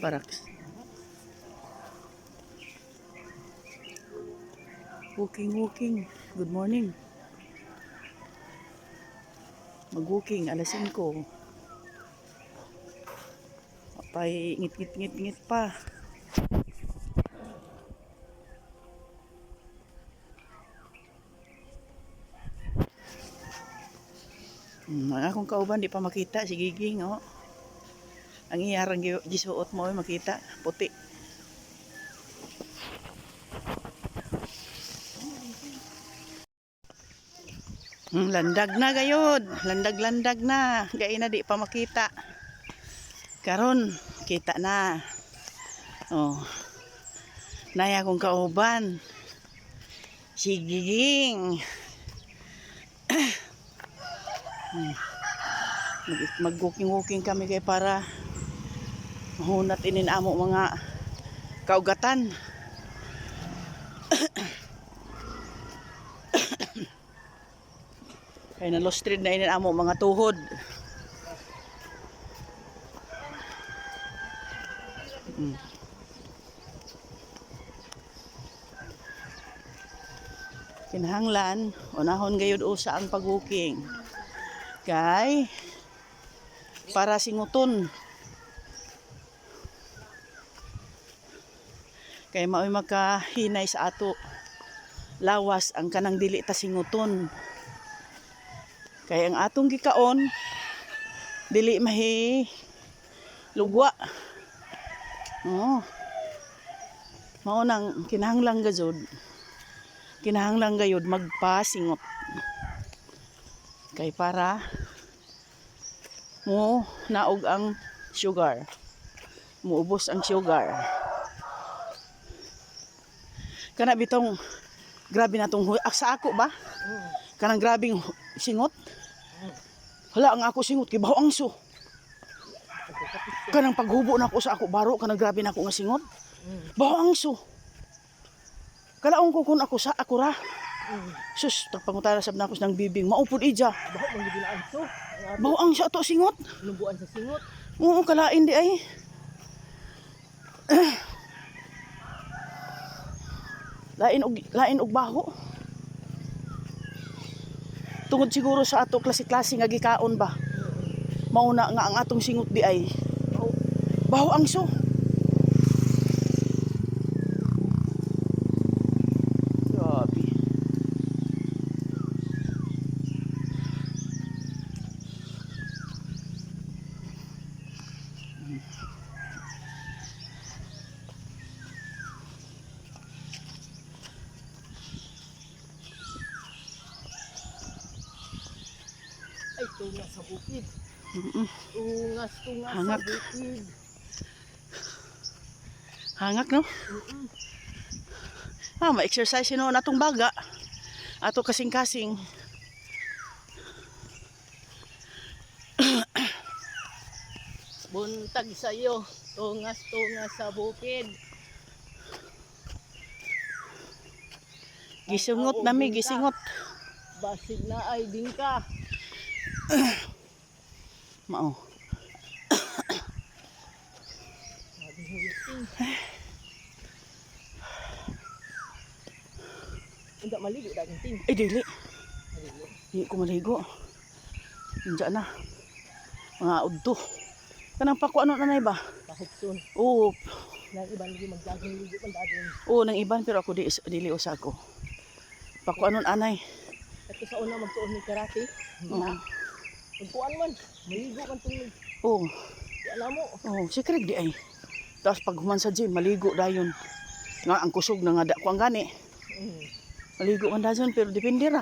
Barracks. Walking, walking. Good morning. Mag-walking, alas 5. Pay ngit ngit ngit ngit pa. Hmm, ang akong kauban di pa makita si Giging oh. Ang iyarang gi- gisuot mo makita puti. Hmm, landag na gayod. Landag-landag na. Gay na di pa makita. Karon, kita na. Oh. Naya kong kauban. Si Giging. Hmm. Mag- Mag-walking-walking kami kay para mahunat inin amo mga kaugatan. Kaya na lost na mga tuhod. Mm. Kinahanglan, unahon gayud usa ang pag-walking. Kay para singuton. Kay mao'y makahinay sa ato lawas ang kanang dili ta singuton. Kay ang atong gikaon dili mahi lugwa. Oh. Mao nang kinahanglang gazod. Kinahanglang gayud magpasingot. Kay para mo naog ang sugar. Muubos ang sugar. Kana bitong grabe na tong ah, sa ako ba? Kanang grabing singot. Hala ang ako singot kay baho ang so. Kanang paghubo na ako sa ako baro kanang grabe na ako nga singot. Baho ang so. Kalaong ko kun ako sa ako ra. Sus, tagpangutara sab na ako ng bibing. Maupod ija. Baho ang so. Baho ang sa ato singot. Lubuan sa singot. Oo, kalain di ay. lain og lain og baho. Tungod siguro sa ato klase-klase nga gikaon ba. Mauna nga ang atong singot di ay. Baho. Ang so. Grabe. Ay tunga sa bukid. Mm-mm. Hangak. sa bukid. Hangak no? Mm-mm. Ah, ma-exercise no natong baga. Ato kasing-kasing. Buntag sa iyo. Tungas tungas sa bukid. Gisungot nami, gisingot. Basig na ay dingka. Mao. Hindi maligo daging ting. Eh, dili. Hindi ko maligo. Diyan na. Mga udto. Kanang pako ano nanay ba? Kahugson. Oo, Nang iban lagi magdaging ligo man dadin. oo nang iban pero ako di dili usa ko. Pako anon anay. At sa una magtuon ni karate. Oo. Magkuan man. Maligo man tungod. Oo. Di alam mo. Oo, si Craig di ay. Tapos pag human sa gym, maligo dayon. Nga ang kusog na nga da ko ang gani. Mm. Maligo man dayon pero depende ra.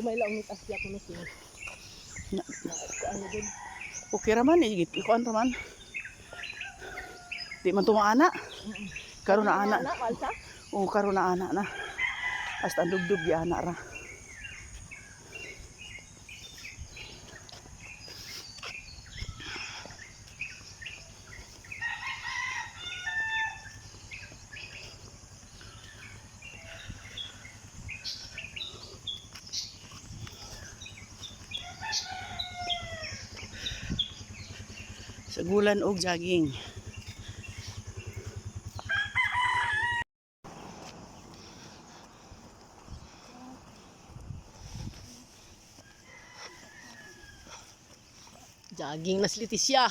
Umay lang ni tasya ko na siya. Na, Kuan mo din. okay ra man, igit ikuan ra man. Di man tumaana. Karon na ana. Na? Oo, karon na ana na hasta dubdub ya anak ra Sagulan og jogging. Jogging na si Leticia.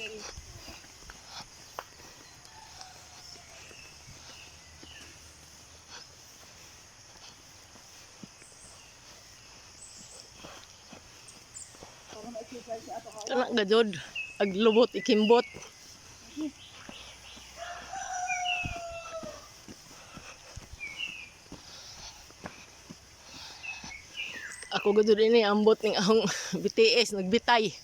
Ito na gadod. Aglubot, ikimbot. Ako gadod ini ambot ning ahong BTS nagbitay.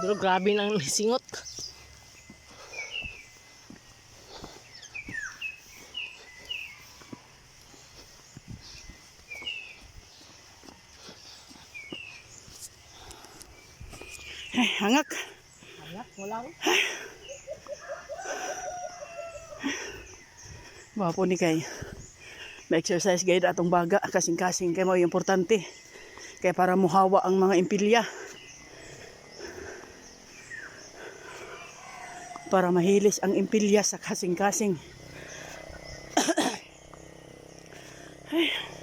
Pero grabe nang singot. Ay, hangak. Anak mo lang. Wapo ni kay. Ma-exercise guide atong baga kasing-kasing kay mao yung importante. Kay para muhawa ang mga impilya. Para mahilis ang impilya sa kasing-kasing.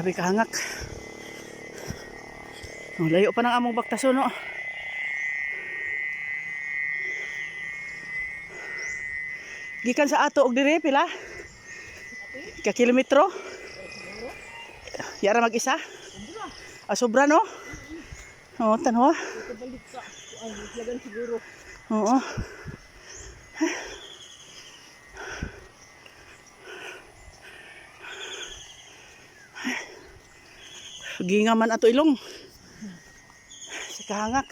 Grabe kahangak. Oh, layo pa ng among baktaso, no? Gikan sa ato og dire pila? Ka kilometro? Yara mag-isa? Ah, sobra no? Oo, tanwa. Sa ay lagan siguro. Oo. Ginga man ato ilong. Sa kahangak.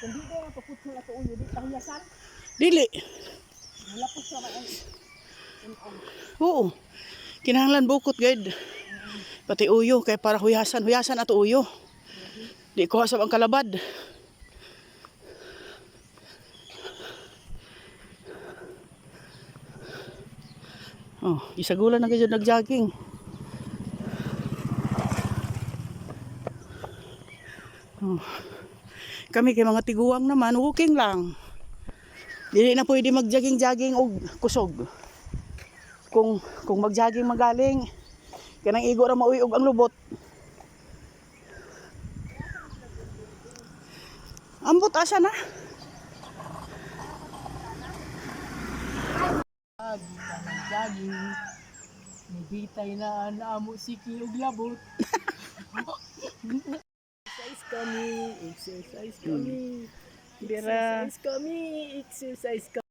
Kundi ba yung paputol ato uyo di pahiyasan? Dili. Wala po sa mga Oo. Kinahanglan bukot guide. Pati uyo kay para huyasan, huyasan ato uyo. Di ko sa ang kalabad. Oh, isagulan na kayo nag-jogging. Oh. Kami kay mga tiguang naman, walking lang. Dili na pwede mag-jogging-jogging og kusog kung kung mag-jogging magaling kanang igo ra mauy og ang lubot ambot asa na jogging. Nagitay na naamo si Kiyog Labot. exercise kami, exercise kami. Dira. Exercise kami, exercise kami.